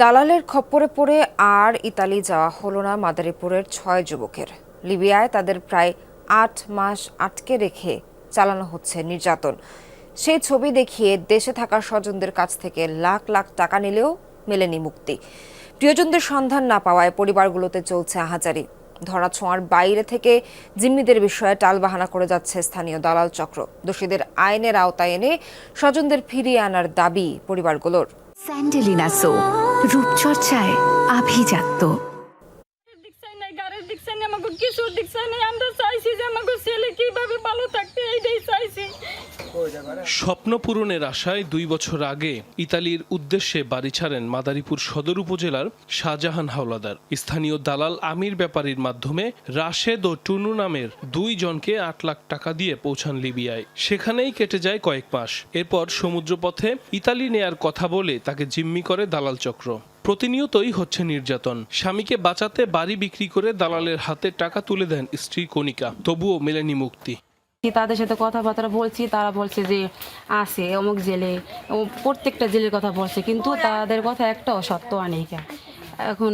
দালালের খপ্পরে পড়ে আর ইতালি যাওয়া হলো না মাদারীপুরের ছয় যুবকের। লিবিয়ায় তাদের প্রায় আট মাস আটকে রেখে চালানো হচ্ছে নির্যাতন। সেই ছবি দেখিয়ে দেশে থাকা স্বজনদের কাছ থেকে লাখ লাখ টাকা নিলেও মেলেনি মুক্তি। প্রিয়জনদের সন্ধান না পাওয়ায় পরিবারগুলোতে চলছে আহাজারি। ধরা ছোঁয়ার বাইরে থেকে জিম্মিদের বিষয়ে টালবাহানা করে যাচ্ছে স্থানীয় দালাল চক্র। দোষীদের আইনের আওতায় এনে স্বজনদের ফিরিয়ে আনার দাবি পরিবারগুলোর। স্যান্ডেলিনা সো রূপচর্চায় আভিজাত্য। কিছু দেখছে না আমরা চাইছি যে আমাকে ছেলে কীভাবে ভালো থাকতে, এইটাই চাইছি। স্বপ্ন পূরণের আশায় দুই বছর আগে ইতালির উদ্দেশ্যে বাড়ি ছাড়েন মাদারীপুর সদর উপজেলার শাহজাহান হাওলাদার। স্থানীয় দালাল আমির ব্যাপারীর মাধ্যমে রাশেদ ও টুনু নামের দুই জনকে আট লাখ টাকা দিয়ে পৌঁছান লিবিয়ায়। সেখানেই কেটে যায় কয়েক মাস। এরপর সমুদ্রপথে ইতালি নেয়ার কথা বলে তাকে জিম্মি করে দালাল চক্র। প্রতিনিয়তই হচ্ছে নির্যাতন। স্বামীকে বাঁচাতে বাড়ি বিক্রি করে দালালের হাতে টাকা তুলে দেন স্ত্রী কণিকা। তবুও মেলেনি মুক্তি। তাদের সাথে কথাবার্তা বলছি, তারা বলছে যে আছে, অমুক জেলে প্রত্যেকটা জেলের কথা বলছে, কিন্তু তাদের কথা একটা অসত্য আনেকা এখন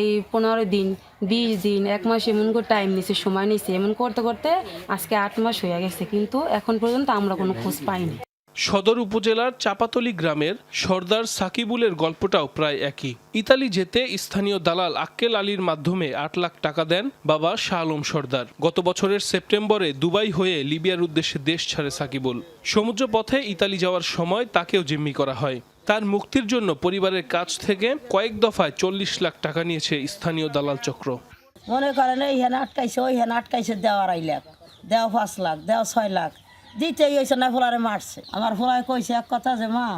এই পনেরো দিন, বিশ দিন, এক মাস এমন করে টাইম নিছে, সময় নিছে, এমন করতে করতে আজকে আট মাস হয়ে গেছে, কিন্তু এখন পর্যন্ত আমরা কোনো খোঁজ পাইনি। সদর উপজেলার চাপাতলি গ্রামের সর্দার সাকিবুলের গল্পটাও প্রায় একই। ইতালি যেতে স্থানীয় দালাল আক্কেল আলীর মাধ্যমে আট লাখ টাকা দেন বাবা শাহ আলম সর্দার। গত বছরের সেপ্টেম্বরে দুবাই হয়ে লিবিয়ার উদ্দেশ্যে দেশ ছাড়ে সাকিবুল। সমুদ্র পথে ইতালি যাওয়ার সময় তাকেও জিম্মি করা হয়। তার মুক্তির জন্য পরিবারের কাছ থেকে কয়েক দফায় চল্লিশ লাখ টাকা নিয়েছে স্থানীয় দালাল চক্র। মনে করেন এই হেন আটকাইছে ওই হেন আটকাইছে দেওয়া আড়াই লাখ, দেওয়া পাঁচ লাখ, দেওয়া ছয় লাখ। দিতেই হয়েছে না, ফোলারে মারছে। আমার ফোলায় কইছে এক কথা যে, মা,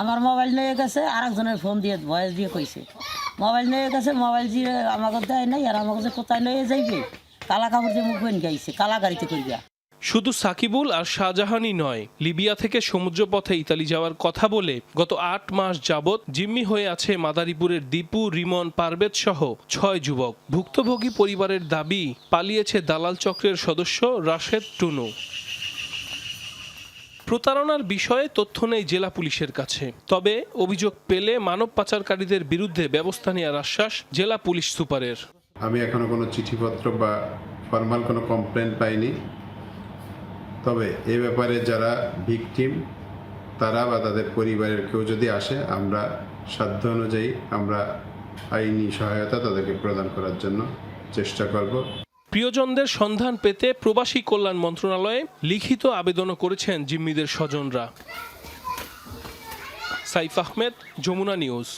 আমার মোবাইল নিয়ে গেছে আর একজনের ফোন দিয়ে, ভয়েস দিয়ে কইছে। মোবাইল নিয়ে গেছে, মোবাইল দিয়ে আমাকে দেয় নাই, আর আমাকে যে কোথায় নিয়ে যাইবে? কালা কাপড় দিয়ে মুখ বেন গাইছে কালা গাড়িতে করিয়া শুধু সাকিবুল আর শাহজাহানই নয়, লিবিয়া থেকে সমুদ্রপথে ইতালি যাওয়ার কথা বলে গত আট মাস যাবৎ জিম্মি হয়ে আছে মাদারীপুরের দীপু, রিমন পারবেত সহ ছয় যুবক। ভুক্তভোগী পরিবারের দাবি, পালিয়েছে দালাল চক্রের সদস্য রাশেদ টুনু। প্রতারণার বিষয়ে তথ্য নেই জেলা পুলিশের কাছে। তবে অভিযোগ পেলে মানব পাচারকারীদের বিরুদ্ধে ব্যবস্থা নেওয়ার আশ্বাস জেলা পুলিশ সুপারের। আমি এখনও কোনো চিঠিপত্র বা ফর্মাল কোনো কমপ্লেন পাইনি। তবে এ ব্যাপারে যারা ভিকটিম, তারা বা তাদের পরিবারের কেউ যদি আসে, আমরা সাধ্য অনুযায়ী আমরা আইনি সহায়তা তাদেরকে প্রদান করার জন্য চেষ্টা করব। প্রিয়জনদের সন্ধান পেতে প্রবাসী কল্যাণ মন্ত্রণালয়ে লিখিত আবেদনও করেছেন জিম্মিদের স্বজনরা। সাইফ আহমেদ, যমুনা নিউজ।